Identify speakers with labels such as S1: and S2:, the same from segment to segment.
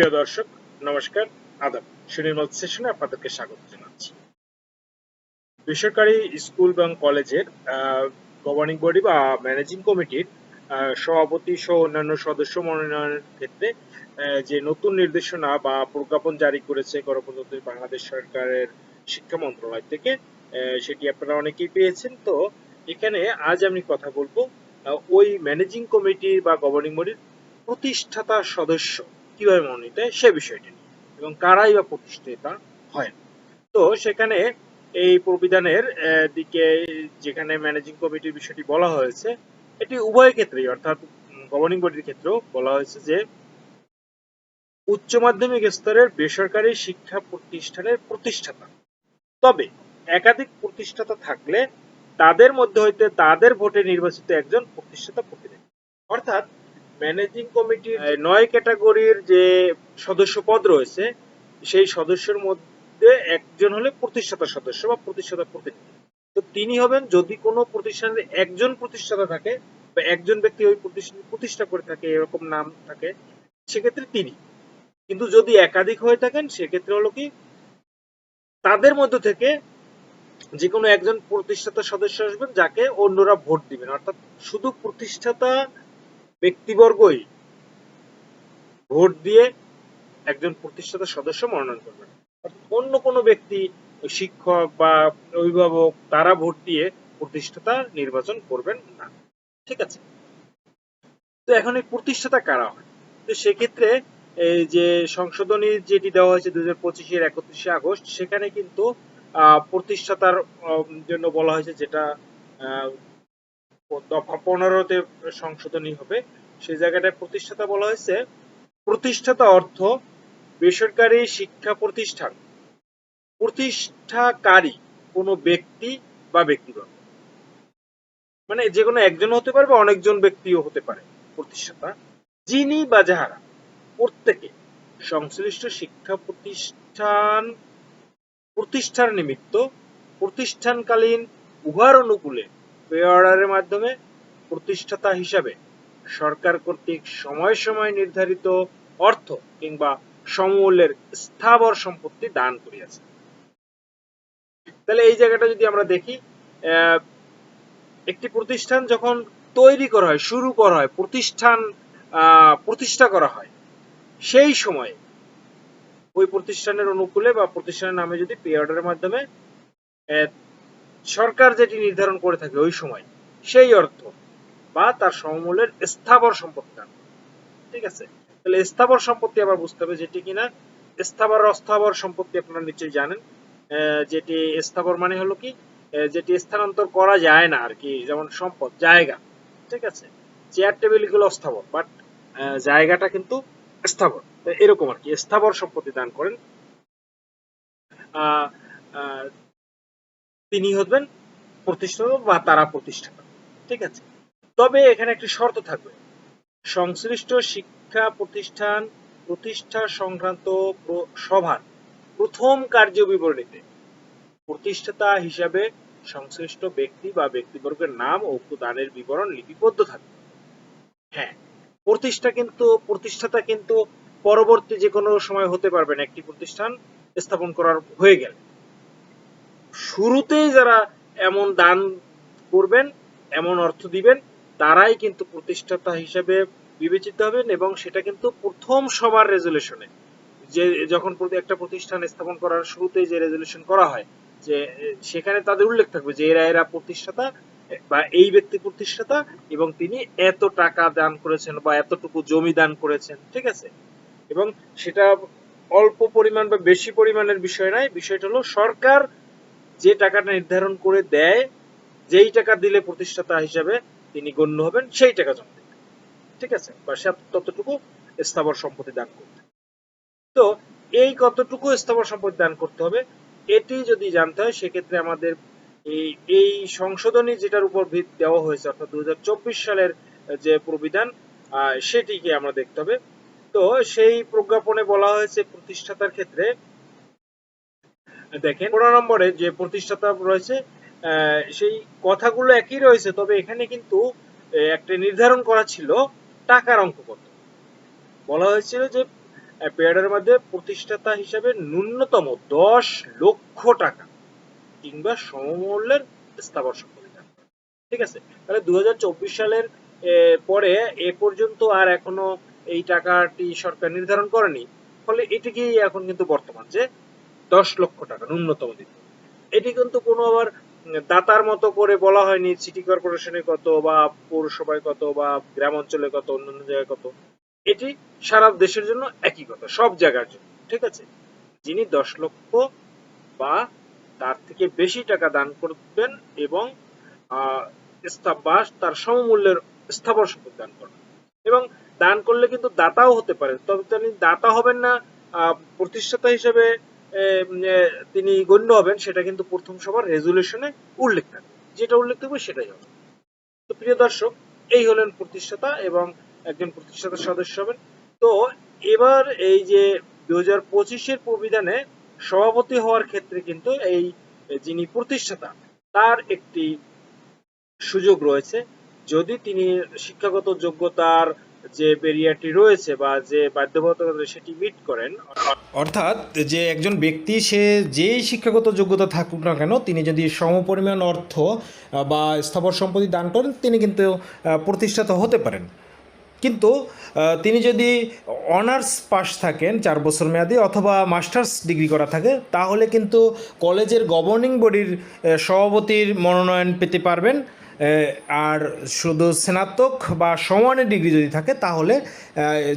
S1: প্রিয় দর্শক, নমস্কার, আদাব। সুনির্মল সেশনে আপনাদেরকে স্বাগত জানাচ্ছি। বেসরকারি স্কুল এবং কলেজের গভর্নিং বডি বা ম্যানেজিং কমিটির সভাপতি সহ অন্যান্য সদস্য মনোনয়নের ক্ষেত্রে যে নতুন নির্দেশনা বা প্রজ্ঞাপন জারি করেছে গণপ্রজাতন্ত্রী বাংলাদেশ সরকারের শিক্ষা মন্ত্রণালয় থেকে সেটি আপনারা অনেকেই পেয়েছেন। তো এখানে আজ আমি কথা বলব ওই ম্যানেজিং কমিটির বা গভর্নিং বডির প্রতিষ্ঠাতা সদস্য কীভাবে মনোনীত হয় সে বিষয়টি নিয়ে এবং কারাই বা প্রতিষ্ঠাতা হয় তো সেখানে এই প্রবিধানের দিকে যেখানে ম্যানেজিং কমিটির বিষয়টি বলা হয়েছে, এটি উভয় ক্ষেত্রেই অর্থাৎ গভর্নিং বডির ক্ষেত্রেও বলা হয়েছে যে উচ্চ মাধ্যমিক স্তরের বেসরকারি শিক্ষা প্রতিষ্ঠানের প্রতিষ্ঠাতা। তবে একাধিক প্রতিষ্ঠাতা থাকলে তাদের মধ্যে হইতে তাদের ভোটে নির্বাচিত একজন প্রতিষ্ঠাতা প্রতিনিধি। অর্থাৎ ম্যানেজিং কমিটির নয় ক্যাটাগরির যে সদস্য পদ রয়েছে, সেই সদস্যের মধ্যে একজন হলে প্রতিষ্ঠাতা সদস্য বা প্রতিষ্ঠাতা প্রতিনিধি। তো তিনি হবেন, যদি কোনো প্রতিষ্ঠানের একজন প্রতিষ্ঠাতা থাকে বা একজন ব্যক্তি ওই প্রতিষ্ঠান, প্রতিষ্ঠা করে থাকে, এরকম নাম থাকে, সেক্ষেত্রে তিনি। কিন্তু যদি একাধিক হয়ে থাকেন, সেক্ষেত্রে হলো কি, তাদের মধ্য থেকে যে কোনো একজন প্রতিষ্ঠাতা সদস্য আসবেন, যাকে অন্যরা ভোট দিবেন। অর্থাৎ শুধু প্রতিষ্ঠাতা ব্যক্তিবর্গই ভোট দিয়ে একজন প্রতিষ্ঠাতা সদস্য মনোনয়ন করবেন। অন্য কোনো ব্যক্তি শিক্ষক বা অভিভাবক, তারা ভোট দিয়ে প্রতিষ্ঠাতা নির্বাচন করবেন না। ঠিক আছে? তো এখন এই প্রতিষ্ঠাতা কারা হয়? তো সেক্ষেত্রে এই যে সংশোধনী যেটি দেওয়া হয়েছে দুই হাজার পঁচিশের একত্রিশে আগস্ট, সেখানে কিন্তু প্রতিষ্ঠাতার জন্য বলা হয়েছে যেটা দফা পনেরোতে সংশোধনী হবে। সেই জায়গাটায় প্রতিষ্ঠাতা বলা হয়েছে, প্রতিষ্ঠাতা অর্থ বেসরকারি শিক্ষা প্রতিষ্ঠান। প্রতিষ্ঠাকারী কোনো ব্যক্তি বা ব্যক্তিগত। মানে যে কোনো একজন হতে পারে বা অনেকজন ব্যক্তিও হতে পারে প্রতিষ্ঠাতা। যিনি বা যাহারা প্রত্যেকে সংশ্লিষ্ট শিক্ষা প্রতিষ্ঠান, প্রতিষ্ঠার নিমিত্ত প্রতিষ্ঠানকালীন উহার অনুকূলে পে অর্ডারের মাধ্যমে প্রতিষ্ঠাতা হিসাবে সরকার কর্তৃক সময় সময় নির্ধারিত অর্থ কিংবা সমমূল্যের স্থাবর সম্পত্তি দান করিয়াছে। তাহলে এই জায়গাটা যদি আমরা দেখি একটি প্রতিষ্ঠান যখন তৈরি করা হয়, শুরু করা হয়, প্রতিষ্ঠান প্রতিষ্ঠা করা হয়, সেই সময় ওই প্রতিষ্ঠানের অনুকূলে বা প্রতিষ্ঠানের নামে যদি পে অর্ডারের মাধ্যমে সরকার যেটি নির্ধারণ করে থাকে ওই সময়, সেই অর্থ বা তার সমমূল্যের স্থাবর সম্পত্তি দান ঠিক আছে? তাহলে স্থাবর সম্পত্তি আবার বুঝতে হবে যেটি কিনা, স্থাবর অস্থাবর সম্পত্তি আপনারা নিশ্চয়ই জানেন। যেটি স্থাবর মানে হলো কি? যেটি স্থানান্তর করা যায় না আর কি, যেমন সম্পদ, জায়গা। ঠিক আছে? চেয়ার, টেবিলগুলো অস্থাবর, বাট জায়গাটা কিন্তু স্থাবর। এরকম আর কি, স্থাবর সম্পত্তি দান করেন। তিনি হবেন প্রতিষ্ঠাতা বা তারা প্রতিষ্ঠাতা। ঠিক আছে? তবে এখানে একটি শর্ত থাকবে। সংশ্লিষ্ট শিক্ষা প্রতিষ্ঠান, প্রতিষ্ঠা সংক্রান্ত সভার প্রথম কার্য বিবরণীতে প্রতিষ্ঠাতা হিসাবে সংশ্লিষ্ট ব্যক্তি বা ব্যক্তিবর্গের নাম ও দানের বিবরণ লিপিবদ্ধ থাকবে। হ্যাঁ প্রতিষ্ঠা কিন্তু, প্রতিষ্ঠাতা কিন্তু পরবর্তী যে কোনো সময় হতে পারবেন একটি প্রতিষ্ঠান স্থাপন করার হয়ে গেলে। শুরুতেই যারা এমন দান করবেন, এমন অর্থ দিবেন, তারাই কিন্তু প্রতিষ্ঠাতা হিসেবে বিবেচিত হবেন এবং সেটা কিন্তু প্রথম সবার রেজুলেশনে যে যখন একটা প্রতিষ্ঠান স্থাপন করার শুরুতেই যে রেজুলেশন করা হয়, যে সেখানে তাদের উল্লেখ থাকবে যে এরা এরা প্রতিষ্ঠাতা বা এই ব্যক্তি প্রতিষ্ঠাতা এবং তিনি এত টাকা দান করেছেন বা এতটুকু জমি দান করেছেন, ঠিক আছে? এবং সেটা অল্প পরিমাণ বা বেশি পরিমাণের বিষয় নয়, বিষয়টা হলো সরকার যে টাকাটা নির্ধারণ করে দেয়, যেই টাকা দিলে প্রতিষ্ঠাতা হিসাবে তিনি গণ্য হবেন, সেই টাকা জমা দেবেন ঠিক আছে? বা সে ততটুকু স্থাবর সম্পত্তি দান করতে তো এই কতটুকু স্থাবর সম্পত্তি দান করতে হবে, এটি যদি জানতে হয়, সেক্ষেত্রে আমাদের এই এই সংশোধনী যেটার উপর ভিত দেওয়া হয়েছে, অর্থাৎ দু হাজার চব্বিশ সালের যে প্রবিধান সেটিকে আমরা দেখতে হবে। তো সেই প্রজ্ঞাপনে বলা হয়েছে প্রতিষ্ঠাতার ক্ষেত্রে দেখেন। পনেরো নম্বরে যে প্রতিষ্ঠাতা রয়েছে সেই কথাগুলো একই রয়েছে, তবে এখানে কিন্তু একটা নির্ধারণ করা ছিল টাকার অঙ্ক কত বলা হয়েছিল যে পিরিয়ডের মধ্যে প্রতিষ্ঠাতা হিসেবে ন্যূনতম দশ লক্ষ টাকা কিংবা সমমূল্যের স্থাবর সম্পত্তি ঠিক আছে? তাহলে দুই হাজার চব্বিশ সালের পরে এ পর্যন্ত আর এখনও এই টাকাটি সরকার নির্ধারণ করেনি। ফলে এটিকেই এখন কিন্তু বর্তমান যে দশ লক্ষ টাকা, ন্যূনতম দিতে। এটি কিন্তু কোনো আবার দাতার মতো করে বলা হয়নি সিটি কর্পোরেশনে কত বা পৌরসভায় কত বা গ্রাম অঞ্চলে কত, অন্যান্য জায়গায় কত। এটি সারা দেশের জন্য একই কথা, সব জায়গার জন্য, ঠিক আছে? যিনি দশ লক্ষ বা তার থেকে বেশি টাকা দান করবেন এবং তার সমমূল্যের স্থাবর সম্পত্তি দান করবেন এবং দান করলে কিন্তু দাতাও হতে পারে, তবে তিনি দাতা হবেন না প্রতিষ্ঠাতা হিসেবে তিনি গণ্য হবেন, সেটা কিন্তু প্রথম সবার রেজুলেশনে উল্লেখ থাকবে। যেটা উল্লেখ থাকবে, সেটাই হবে। তো প্রিয় দর্শক, এই হলেন প্রতিষ্ঠাতা এবং একজন প্রতিষ্ঠাতা সদস্য হবেন। তো এবার এই যে দু হাজার পঁচিশের প্রবিধানে সভাপতি হওয়ার ক্ষেত্রে কিন্তু এই যিনি প্রতিষ্ঠাতা, তার একটি সুযোগ রয়েছে। যদি তিনি শিক্ষাগত যোগ্যতার যে বেরিয়ারটি রয়েছে বা যে বাধ্যবাধকতা সেটি মিট করেন।
S2: অর্থাৎ যে একজন ব্যক্তি, সে যেই শিক্ষাগত যোগ্যতা থাকুক না কেন, তিনি যদি সমপরিমাণ অর্থ বা স্থাবর সম্পত্তি দান করেন, তিনি কিন্তু প্রতিষ্ঠাতা হতে পারেন। কিন্তু তিনি যদি অনার্স পাস থাকেন, চার বছর মেয়াদি, অথবা মাস্টার্স ডিগ্রি করা থাকে, তাহলে কিন্তু কলেজের গভর্নিং বডির সভাপতির মনোনয়ন পেতে পারবেন। আর শুধু স্নাতক বা সমানের ডিগ্রি যদি থাকে, তাহলে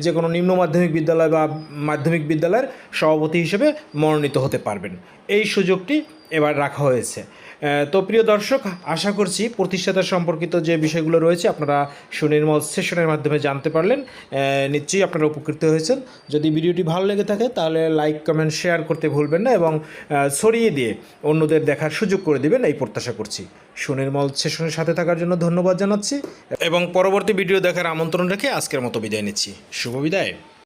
S2: যে কোনো নিম্ন মাধ্যমিক বিদ্যালয় বা মাধ্যমিক বিদ্যালয়ের সভাপতি হিসেবে মনোনীত হতে পারবেন। এই সুযোগটি এবার রাখা হয়েছে। তো প্রিয় দর্শক, আশা করছি প্রতিষ্ঠাতা সম্পর্কিত যে বিষয়গুলো রয়েছে, আপনারা সুনির্মল সেশনের মাধ্যমে জানতে পারলেন। নিশ্চয়ই আপনারা উপকৃত হয়েছেন। যদি ভিডিওটি ভালো লেগে থাকে, তাহলে লাইক, কমেন্ট, শেয়ার করতে ভুলবেন না এবং ছড়িয়ে দিয়ে অন্যদের দেখার সুযোগ করে দিবেন, এই প্রত্যাশা করছি। সুনির্মল সেশনের সাথে থাকার জন্য ধন্যবাদ জানাচ্ছি। এবং পরবর্তী ভিডিও দেখার আমন্ত্রণ রেখে আজকের মতো বিদায় নিচ্ছি। শুভ বিদায়।